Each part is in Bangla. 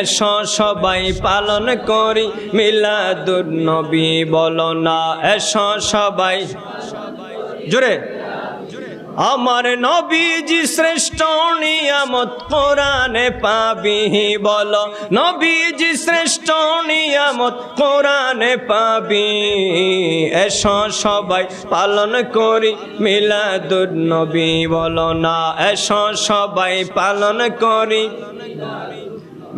এসো সবাই পালন করি, মিলাদুন নবী বলো না। এসো সবাই। জোরে। আমার নবীজি শ্রেষ্ঠ, নিয়ামত কোরআনে পাবি বল। নবীজি শ্রেষ্ঠ, নিয়ামত কোরআনে পাবি। এসো সবাই পালন করি, মিলাদুন নবী বল না। এসো সবাই পালন করি।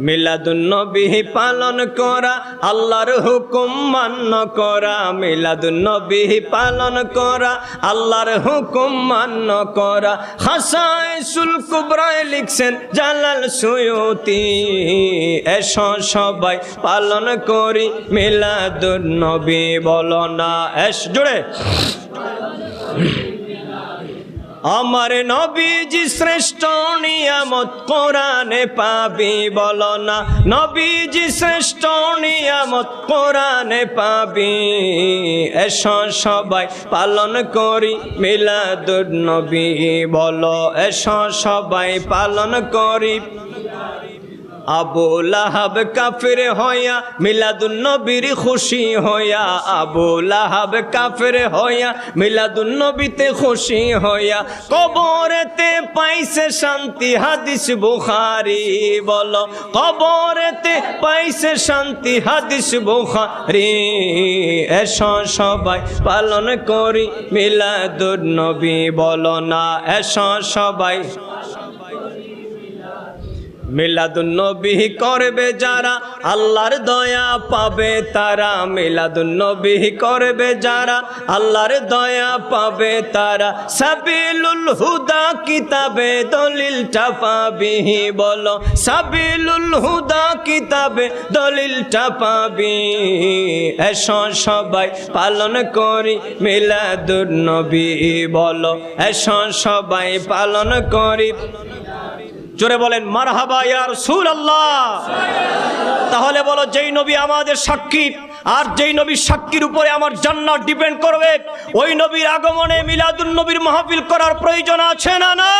মিলাদুন্নবী পালন করা, আল্লাহর হুকুম মান্য করা, মিলাদুন্নবী পালন করা, আল্লাহর হুকুম মান্য করা। হাসাইসুল কুবরায় লিখছেন, জালাল সুয়ুতি, এস সবাই পালন করি, মিলাদুন্নবী বলো না, এস জুড়ে আমার নবীজি শ্রেষ্ঠ নিয়ামত কোরআনে পাবি, বল না। নবীজি শ্রেষ্ঠ নিয়ামত কোরআনে পাবি। এস সবাই পালন করি মিলাদুর নবী, বল। এস সবাই পালন করি আবু লাহাব কাফের হইয়া, মিলাদুন নবীর খুশি হইয়া, আবু লাহাব কাফের হইয়া, মিলাদুন নবীতে খুশি হইয়া, কবরেতে পাইছে শান্তি, হাদিস বুখারি বলো, কবরেতে পাইছে শান্তি, হাদিস বুখারি, এসো সবাই পালন করি, মিলাদুন নবী বলো না, এসো সবাই। মিলাদুন্নবী করবে যারা, আল্লাহর দয়া পাবে তারা। মিলাদুন্নবী করবে যারা, আল্লাহর দয়া পাবে তারা। সাবিলুল হুদা কিতাবে দলিলটা পাবি, বলো। সাবিলুল হুদা কিতাবে দলিলটা পাবি। এসো সবাই পালন করি মিলাদুন্নবী, বলো। এসো সবাই পালন করি জোরে বলেন, মারহাবা ইয়ার সুর আল্লাহ তাহলে বলো, যেই নবী আমাদের সাক্ষী, আর যেই নবীর সাক্ষীর উপরে আমার জান্নাত ডিপেন্ড করবে, ওই নবীর আগমনে মিলাদুল নবীর মাহফিল করার প্রয়োজন আছে না না